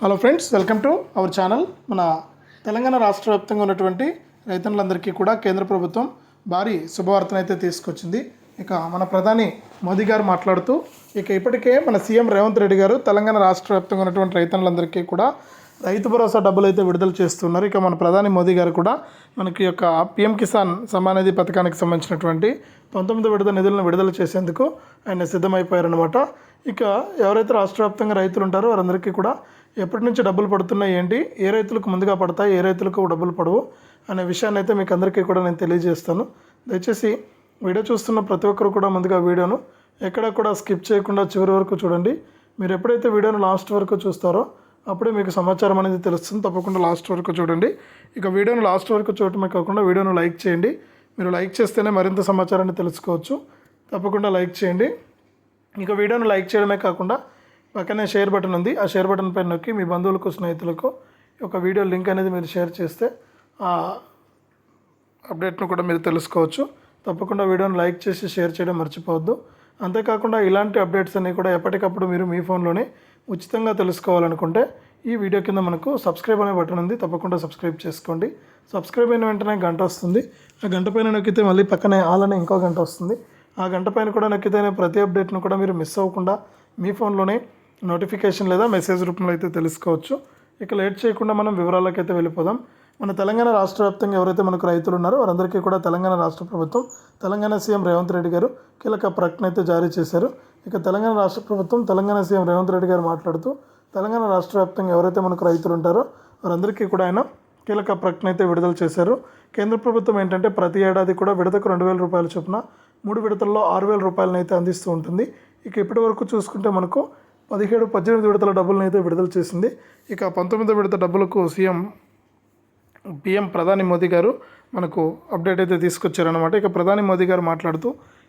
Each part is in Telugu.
Hello friends welcome to our channel మన తెలంగాణ రాష్ట్ర వ్యాప్తంగా ఉన్నటువంటి రైతన్నులందరికీ కూడా కేంద్ర ప్రభుత్వం భారీ శుభవార్తను అయితే తీసుకొచ్చింది. ఇక మన ప్రధాని మోదీ గారు మాట్లాడుతూ ఇక ఇప్పటికే మన సీఎం రేవంత్ రెడ్డి గారు తెలంగాణ రాష్ట్ర వ్యాప్తంగా ఉన్నటువంటి రైతన్నులందరికీ కూడా రైతు భరోసా డబ్బులు అయితే విడుదల చేస్తున్నారు. ఇక మన ప్రధాని మోదీ గారు కూడా మనకి యొక్క పిఎం కిసాన్ సమానిధి పథకానికి సంబంధించినటువంటి పంతొమ్మిది విడత నిధులను విడుదల చేసేందుకు ఆయన సిద్ధమైపోయారనమాట ఇక ఎవరైతే రాష్ట్ర వ్యాప్తంగా రైతులు ఉంటారో వారందరికీ కూడా ఎప్పటి నుంచి డబ్బులు పడుతున్నాయి ఏంటి? ఏ రైతులకు ముందుగా పడతాయి? ఏ రైతులకు డబ్బులు పడవు? అనే విషయాన్ని అయితే మీకు అందరికీ కూడా నేను తెలియజేస్తాను. దయచేసి వీడియో చూస్తున్న ప్రతి ఒక్కరు కూడా ముందుగా వీడియోను ఎక్కడ కూడా స్కిప్ చేయకుండా చివరి వరకు చూడండి. మీరు ఎప్పుడైతే వీడియోను లాస్ట్ వరకు చూస్తారో అప్పుడే మీకు సమాచారం అనేది తెలుస్తుంది. తప్పకుండా లాస్ట్ వరకు చూడండి. ఇక వీడియోను లాస్ట్ వరకు చూడటమే కాకుండా వీడియోను లైక్ చేయండి. మీరు లైక్ చేస్తేనే మరింత సమాచారాన్ని తెలుసుకోవచ్చు. తప్పకుండా లైక్ చేయండి. ఇక వీడియోను లైక్ చేయడమే కాకుండా పక్కనే షేర్ బటన్ ఉంది. ఆ షేర్ బటన్ పైన నొక్కి మీ బంధువులకు స్నేహితులకు ఒక వీడియో లింక్ అనేది మీరు షేర్ చేస్తే ఆ అప్డేట్ను కూడా మీరు తెలుసుకోవచ్చు. తప్పకుండా వీడియోని లైక్ చేసి షేర్ చేయడం మర్చిపోవద్దు. అంతేకాకుండా ఇలాంటి అప్డేట్స్ అన్నీ కూడా ఎప్పటికప్పుడు మీరు మీ ఫోన్లోనే ఉచితంగా తెలుసుకోవాలనుకుంటే ఈ వీడియో కింద మనకు సబ్స్క్రైబ్ అనే బటన్ ఉంది. తప్పకుండా సబ్స్క్రైబ్ చేసుకోండి. సబ్స్క్రైబ్ అయిన వెంటనే గంట వస్తుంది. ఆ గంట పైన నొక్కితే మళ్ళీ పక్కనే ఆలనే ఇంకో గంట వస్తుంది. ఆ గంట పైన కూడా నొక్కితేనే ప్రతి అప్డేట్ను కూడా మీరు మిస్ అవ్వకుండా మీ ఫోన్లోనే నోటిఫికేషన్ లేదా మెసేజ్ రూపంలో అయితే తెలుసుకోవచ్చు. ఇక లేట్ చేయకుండా మనం వివరాలకైతే అయితే వెళ్ళిపోదాం. మన తెలంగాణ రాష్ట్ర వ్యాప్తంగా ఎవరైతే మనకు రైతులు ఉన్నారో వారందరికీ కూడా తెలంగాణ రాష్ట్ర ప్రభుత్వం తెలంగాణ సీఎం రేవంత్ రెడ్డి గారు కీలక ప్రకటన అయితే జారీ చేశారు. ఇక తెలంగాణ రాష్ట్ర ప్రభుత్వం తెలంగాణ సీఎం రేవంత్ రెడ్డి గారు మాట్లాడుతూ తెలంగాణ రాష్ట్ర వ్యాప్తంగా ఎవరైతే మనకు రైతులు ఉంటారో వారందరికీ కూడా ఆయన కీలక ప్రకటన అయితే విడుదల చేశారు. కేంద్ర ప్రభుత్వం ఏంటంటే ప్రతి ఏడాది కూడా విడతకు రెండు వేల రూపాయల చొప్పున మూడు విడతల్లో ఆరు వేల రూపాయలను అయితే అందిస్తూ ఉంటుంది. ఇక ఇప్పటి వరకు చూసుకుంటే మనకు పదిహేడు పద్దెనిమిది విడతల డబ్బులను అయితే విడుదల చేసింది. ఇక పంతొమ్మిదో విడత డబ్బులకు సీఎం పిఎం ప్రధాని మోదీ గారు మనకు అప్డేట్ అయితే తీసుకొచ్చారనమాట ఇక ప్రధాని మోదీ గారు మాట్లాడుతూ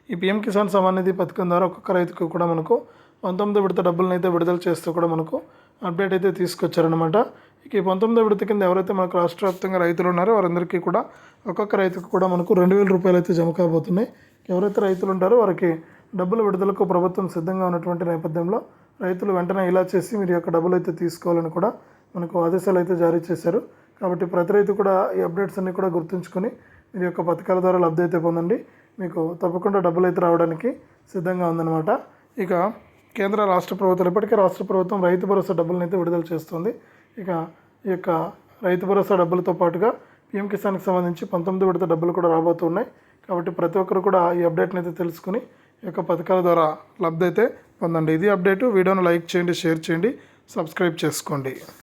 ఈ పిఎం కిసాన్ సమాన్ నిధి పథకం ద్వారా ఒక్కొక్క రైతుకు కూడా మనకు పంతొమ్మిది విడత డబ్బులను అయితే విడుదల చేస్తూ కూడా మనకు అప్డేట్ అయితే తీసుకొచ్చారనమాట ఇక ఈ పంతొమ్మిదో విడత కింద ఎవరైతే మనకు రాష్ట్ర వ్యాప్తంగా రైతులు ఉన్నారో వారందరికీ కూడా ఒక్కొక్క రైతుకు కూడా మనకు రెండు వేల రూపాయలు అయితే జమ కాబోతున్నాయి. ఎవరైతే రైతులు ఉంటారో వారికి డబ్బుల విడుదలకు ప్రభుత్వం సిద్ధంగా ఉన్నటువంటి నేపథ్యంలో రైతులు వెంటనే ఇలా చేసి మీరు యొక్క డబ్బులు అయితే తీసుకోవాలని కూడా మనకు ఆదేశాలు అయితే జారీ చేశారు. కాబట్టి ప్రతి రైతు కూడా ఈ అప్డేట్స్ అన్ని కూడా గుర్తుంచుకొని మీరు యొక్క పథకాల ద్వారా లబ్ధి అయితే పొందండి. మీకు తప్పకుండా డబ్బులు అయితే రావడానికి సిద్ధంగా ఉందన్నమాట. ఇక కేంద్ర రాష్ట్ర ప్రభుత్వాలు ఇప్పటికే రాష్ట్ర ప్రభుత్వం రైతు భరోసా డబ్బులను అయితే విడుదల చేస్తుంది. ఇక ఈ యొక్క రైతు భరోసా డబ్బులతో పాటుగా పిఎం కిసాన్కి సంబంధించి పంతొమ్మిది విడత డబ్బులు కూడా రాబోతున్నాయి. కాబట్టి ప్రతి ఒక్కరు కూడా ఈ అప్డేట్ని అయితే తెలుసుకుని ఈ యొక్క పథకాల ద్వారా లబ్ధి అయితే పొందండి ఇది అప్డేటు. వీడియోను లైక్ చేయండి షేర్ చేయండి సబ్స్క్రైబ్ చేసుకోండి.